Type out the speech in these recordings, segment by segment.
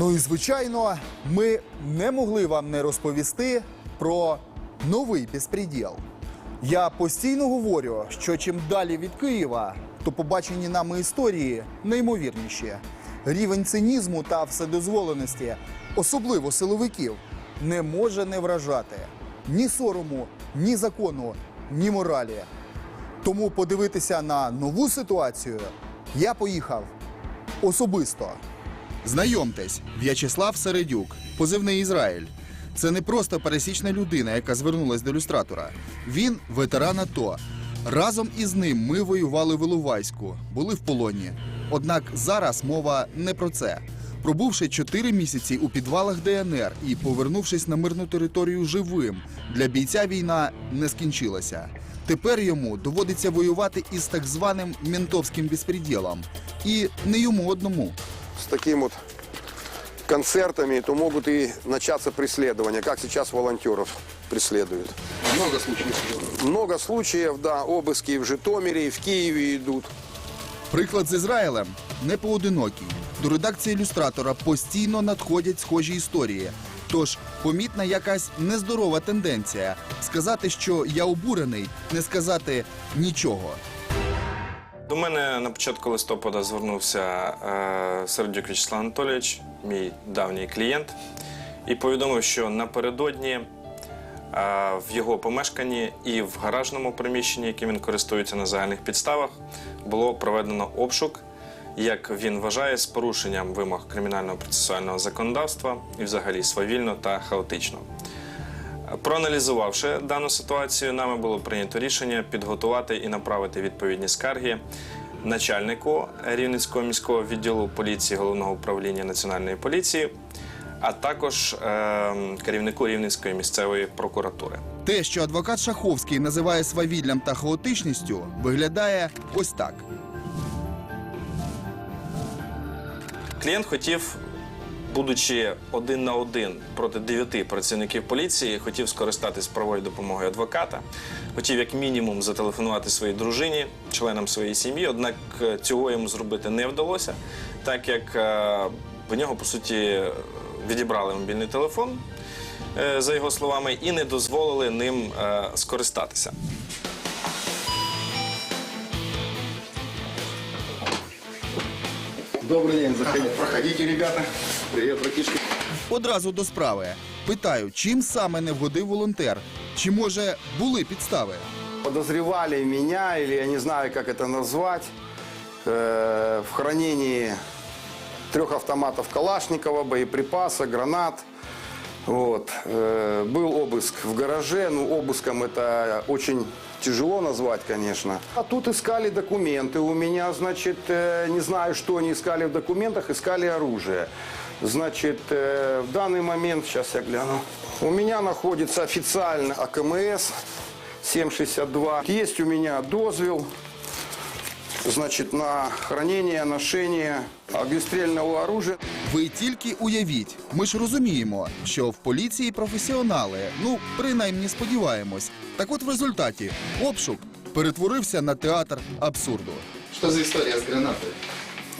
Ну і звичайно, ми не могли вам не розповісти про новий безпреділ. Я постійно говорю, що чим далі від Києва, то побачені нами історії неймовірніші. Рівень цинізму та вседозволеності, особливо силовиків, не може не вражати ні сорому, ні закону, ні моралі. Тому подивитися на нову ситуацію я поїхав особисто. Знайомтесь, В'ячеслав Середюк, позивний Ізраїль. Це не просто пересічна людина, яка звернулась до люстратора. Він ветеран АТО. Разом із ним ми воювали в Іловайську, були в полоні. Однак зараз мова не про це. Пробувши чотири місяці у підвалах ДНР і повернувшись на мирну територію живим, для бійця війна не скінчилася. Тепер йому доводиться воювати із так званим ментовським безпреділом. І не йому одному. С таким вот концертами, то могут и начаться преследования, как сейчас волонтеров преследуют. Много случаїв. Много случаев, да, обыски и в Житомире, и в Киеве идут. Приклад з Ізраїлем не поодинокий. До редакції ілюстратора постійно надходять схожі історії. Тож помітна якась нездорова тенденція сказати, що я обурений, не сказати нічого. До мене на початку листопада звернувся е, Сердюк Вячеслав Анатолійович, мій давній клієнт, і повідомив, що напередодні е, в його помешканні і в гаражному приміщенні, яким він користується на загальних підставах, було проведено обшук, як він вважає, з порушенням вимог кримінального процесуального законодавства і взагалі свавільно та хаотично. Проаналізувавши дану ситуацію, нами було прийнято рішення підготувати і направити відповідні скарги начальнику Рівненського міського відділу поліції головного управління національної поліції, а також е, керівнику Рівненської місцевої прокуратури. Те, що адвокат Шаховський називає свавіллям та хаотичністю, виглядає ось так. Клієнт хотів, будучи один на один проти дев'яти працівників поліції, хотів скористатись правовою допомогою адвоката. Хотів як мінімум зателефонувати своїй дружині, членам своєї сім'ї. Однак е, цього йому зробити не вдалося, так як е, в нього по суті відібрали мобільний телефон, е, за його словами, і не дозволили ним е, скористатися. Добрый день, заходите. Проходите, ребята. Привет, братишки. Одразу до справи. Питаю, чим саме не вгодив волонтер? Чи може були підстави? Подозревали меня, или я не знаю, как это назвать, э, в хранении трех автоматов Калашникова, боеприпаса, гранат. Вот. Э, был обыск в гараже, ну обыском это очень тяжело назвать, конечно. А тут искали документы у меня, значит, э, не знаю, что они искали в документах, искали оружие. Значит, э, в данный момент, сейчас я гляну, у меня находится официально АКМС 762. Есть у меня дозвел, значит, на хранение, ношение огнестрельного оружия. Ви тільки уявіть, ми ж розуміємо, що в поліції професіонали, ну принаймні сподіваємось. Так от в результаті обшук перетворився на театр абсурду. Что за история с гранатой?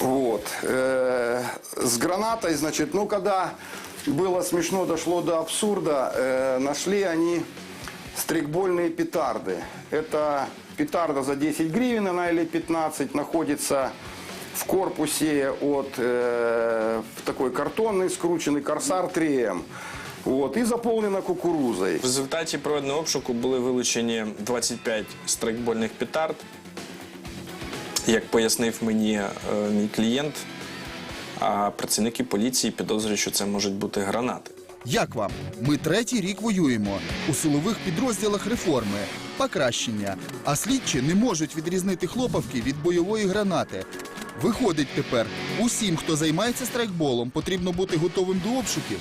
Вот. Э, с гранатой, значит, ну, когда было смешно, дошло до абсурда, э, нашли они стрикбольные петарды. Это петарда за 10 гривен, она или 15, находится в корпусе от э, такой картонный, скрученный корсар 3М. Вот, и заполнена кукурузой. В результаті проведеного обшуку були вилучені 25 страйкбольних петард. Як пояснив мені е, мій клієнт, а працівники поліції підозрюють, що це можуть бути гранати. Як вам? Ми третій рік воюємо у силових підрозділах реформи, покращення, а слідчі не можуть відрізнити хлопавки від бойової гранати. Виходить тепер, усім, хто займається страйкболом, потрібно бути готовим до обшуків.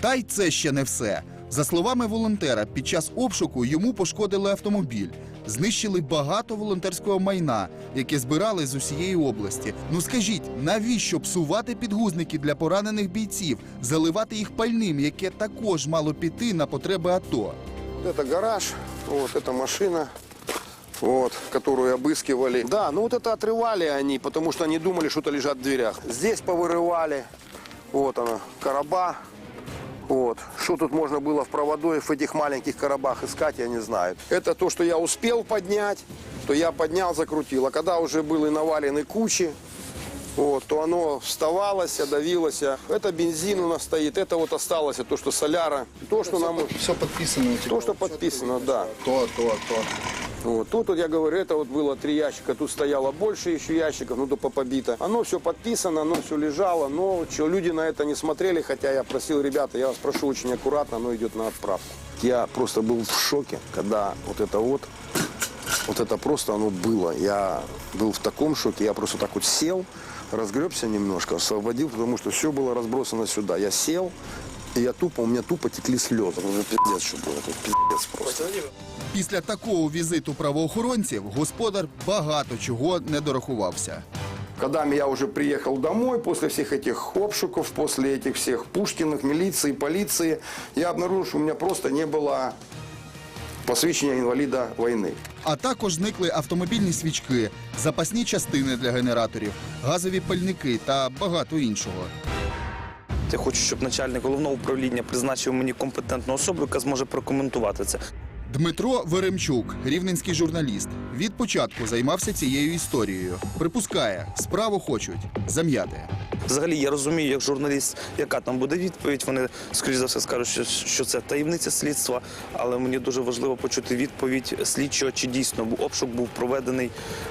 Та й це ще не все. За словами волонтера, під час обшуку йому пошкодили автомобіль, знищили багато волонтерського майна, яке збирали з усієї області. Ну скажіть, навіщо псувати підгузники для поранених бійців, заливати їх пальним, яке також мало піти на потреби АТО? Это гараж, вот эта машина, вот, которую обыскивали. Да, ну вот это отрывали они, потому что они думали, что это лежат в дверях. Здесь повырывали, Вот она, короба. Вот. Что тут можно было в проводой в этих маленьких коробах искать, я не знаю. Это то, что я успел поднять, то я поднял, закрутил. А когда уже были навалены кучи, вот, то оно вставалось, давилось. Это бензин у нас стоит, это вот осталось, то, что соляра, то, что нам... Все подписано. типа, То, что подписано, да. То, то, то. Вот. Тут, вот я говорю, это вот было три ящика, тут стояло больше еще ящиков, ну, тупо побито. Оно все подписано, оно все лежало, но что, люди на это не смотрели, хотя я просил, ребята, я вас прошу очень аккуратно, оно идет на отправку. Я просто был в шоке, когда вот это вот, вот это просто оно было. Я был в таком шоке, я просто так вот сел, разгребся немножко, освободил, потому что все было разбросано сюда. Я сел, и я тупо, у меня тупо текли слезы. Уже пиздец, что было, пиздец просто. Після такого візиту правоохоронців господар багато чого не дорахувався. Когда я уже приехал домой, после всех этих обшуков, после этих всех Пушкиных, милиции, полиции, я обнаружил, что у меня просто не было посвящения инвалида войны. А також зникли автомобільні свічки, запасні частини для генераторів, газові пальники та багато іншого. Я хочу, щоб начальник головного управління призначив мені компетентну особу, яка зможе прокоментувати це. Дмитро Веремчук, рівненський журналіст, від початку займався цією історією. Припускає, справу хочуть зам'яти. Взагалі, я розумію, як журналіст, яка там буде відповідь. Вони, скоріш за все, скажуть, що, що це таємниця слідства. Але мені дуже важливо почути відповідь слідчого, чи дійсно був- обшук був проведений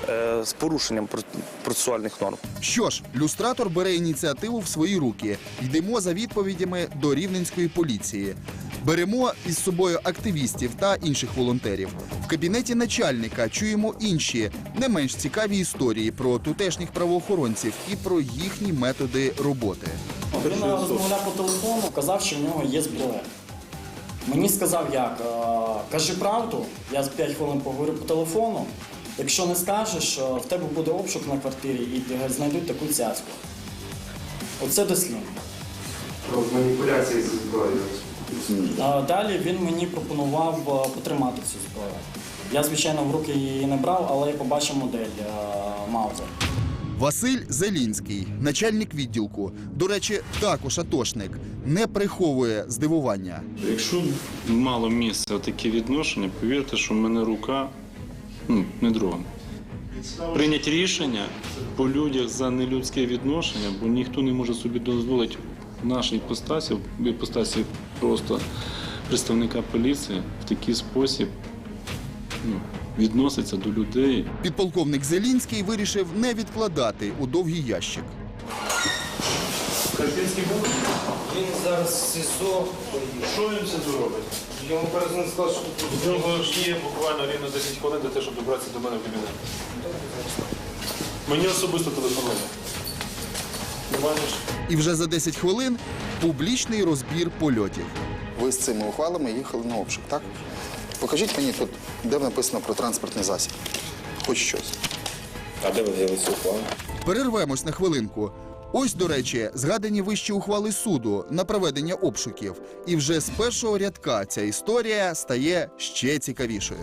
е, з порушенням про- процесуальних норм. Що ж, люстратор бере ініціативу в свої руки. Йдемо за відповідями до рівненської поліції. Беремо із собою активістів та інших волонтерів. В кабінеті начальника чуємо інші, не менш цікаві історії про тутешніх правоохоронців і про їхні методи роботи. Він розмовляв по телефону, казав, що в нього є зброя. Мені сказав як, е, кажи правду, я з 5 хвилин поговорю по телефону. Якщо не скажеш, е, в тебе буде обшук на квартирі і е, знайдуть таку цяцьку. Оце дослівно. Манипуляции с зброєю. А Далі він мені пропонував е, потримати цю зброю. Я, звичайно, в руки її не брав, але я побачив модель е, Маузер. Василь Зелінський, начальник відділку, до речі, також атошник, не приховує здивування. Якщо мало місця таке відношення, повірте, що в мене рука ну, не дрогне. Прийняти рішення по людях за нелюдське відношення, бо ніхто не може собі дозволити в нашій іпостасі, в іпостасі просто представника поліції в такий спосіб ну, відноситься до людей. Підполковник Зелінський вирішив не відкладати у довгий ящик. Він зараз в СІЗО. Що він це зробить? Йому президент сказав, що тут У нього ж є буквально рівно 10 хвилин для того, щоб добратися до мене в кабінет. Мені особисто телефонує. Бачиш? І вже за 10 хвилин публічний розбір польотів. Ви з цими ухвалами їхали на обшук, так? Покажіть мені тут, де написано про транспортний засіб. Хоч щось. А де ви з'явилися ухвали? Перервемось на хвилинку. Ось, до речі, згадані вищі ухвали суду на проведення обшуків. І вже з першого рядка ця історія стає ще цікавішою.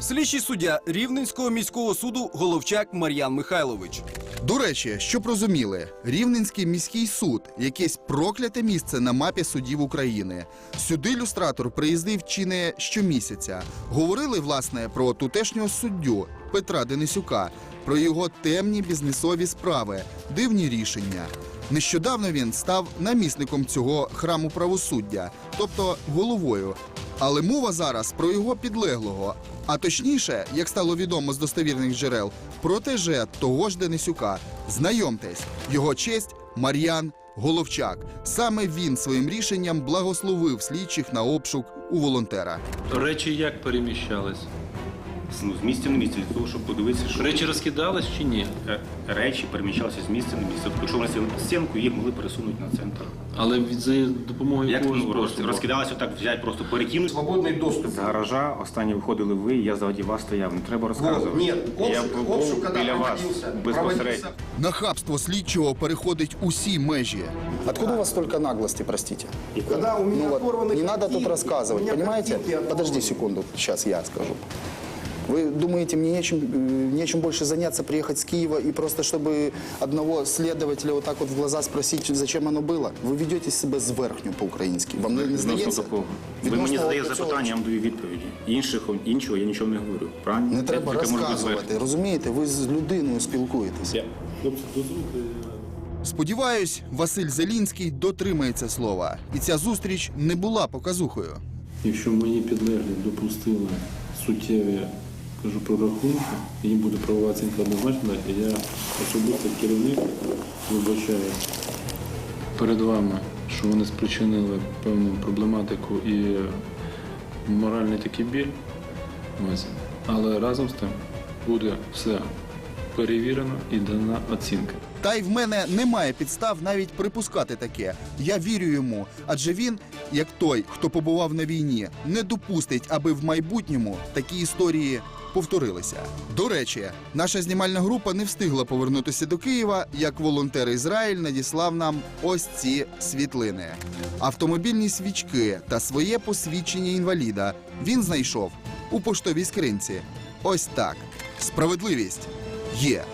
Слідчий суддя Рівненського міського суду Головчак Мар'ян Михайлович. До речі, щоб розуміли, Рівненський міський суд якесь прокляте місце на мапі судів України. Сюди люстратор приїздив чи не щомісяця. Говорили власне про тутешнього суддю Петра Денисюка, про його темні бізнесові справи, дивні рішення. Нещодавно він став намісником цього храму правосуддя, тобто головою. Але мова зараз про його підлеглого. А точніше, як стало відомо з достовірних джерел, протеже того ж Денисюка. Знайомтесь, його честь Мар'ян Головчак. Саме він своїм рішенням благословив слідчих на обшук у волонтера. Речі як переміщались? Ну, з місця на місце, для того, щоб подивитися, що Речі розкидались чи ні? е, речі переміщалися з місця на місце. Якщо вони сіли на стінку, їх могли пересунути на центр. Але від за допомогою Як якого ну, роз- способу? розкидалися так, взяти, просто перекинути. Свободний доступ. З гаража останні виходили ви, я ззаді вас стояв. Не треба розказувати. ні, я обшук- був обшук, коли біля вас проводився, безпосередньо. проводився. Нахабство слідчого переходить усі межі. Откуда у вас столько наглости, простите? Когда у меня Ну вот, оторваны не надо тут картинки, у рассказывать, меня понимаете? картинки оторваны. Подожди секунду, сейчас я скажу. Вы думаете, мне нечем, э, нечем больше заняться, приехать с Киева и просто чтобы одного следователя вот так вот в глаза спросить, зачем оно было? Вы ведете себя зверхню по-українськи. Вам не, не Відносно здається? до кого? Ви Відносно мені задаєте до цього- запитання, я вам даю відповіді. Інших, іншого я нічого не говорю. Правильно? Не треба Яке може бути розказувати. зверху? Розумієте, ви з людиною спілкуєтесь. Хлопці, дозвольте. Сподіваюсь, Василь Зелінський дотримається слова, і ця зустріч не була показухою. Якщо мої підлеглі допустили суттєві кажу, прорахунки, і їм буде правова оцінка однозначна, і я особисто керівник вибачаю перед вами, що вони спричинили певну проблематику і моральний такий біль. Але разом з тим буде все перевірено і дана оцінка. Та й в мене немає підстав навіть припускати таке. Я вірю йому, адже він, як той, хто побував на війні, не допустить, аби в майбутньому такі історії повторилися. До речі, наша знімальна група не встигла повернутися до Києва, як волонтер Ізраїль надіслав нам ось ці світлини. Автомобільні свічки та своє посвідчення інваліда він знайшов у поштовій скринці. Ось так. Справедливість є.